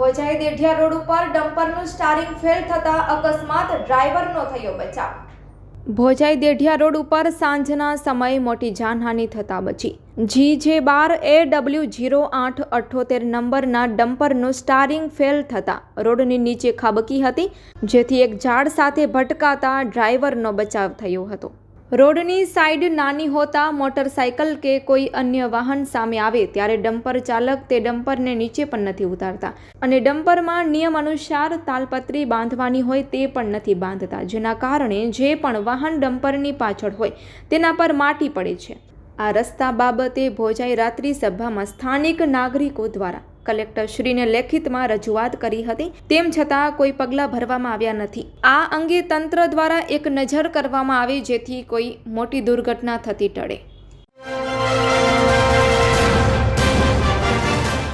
Dedhiya road ઉપર ડમ્પરનું starring fail થતા અકસ્માત ડ્રાઈવરનો થયો બચાવ. ભોજાઈ દેઢિયા રોડ ઉપર સાંજના સમયે મોટી જાનહાનિ થતા બચી. જી જે બાર એ ડબલ્યુ જીરો આઠ અઠ્ઠોતેર નંબરના ડમ્પરનું સ્ટારિંગ ફેલ થતાં રોડની નીચે ખાબકી હતી, જેથી એક ઝાડ સાથે ભટકાતા ડ્રાઈવરનો બચાવ થયો હતો. રોડની સાઈડ નાની હોતા મોટરસાયકલ કે કોઈ અન્ય વાહન સામે આવે ત્યારે ડમ્પર ચાલક તે ડમ્પરને નીચે પણ નથી ઉતારતા. અને ડમ્પરમાં નિયમ અનુસાર તાલપત્રી બાંધવાની હોય તે પણ નથી બાંધતા, જેના કારણે જે પણ વાહન ડમ્પરની પાછળ હોય તેના પર માટી પડે છે. આ રસ્તા બાબતે ભોજાઈ રાત્રિ સભામાં સ્થાનિક નાગરિકો દ્વારા કલેક્ટરશ્રીને લેખિતમાં રજૂઆત કરી હતી. તેમ છતાં કોઈ પગલાં ભરવામાં આવ્યા નથી. આ અંગે તંત્ર દ્વારા એક નજર કરવામાં આવે જેથી કોઈ મોટી દુર્ઘટના થતી ટળે.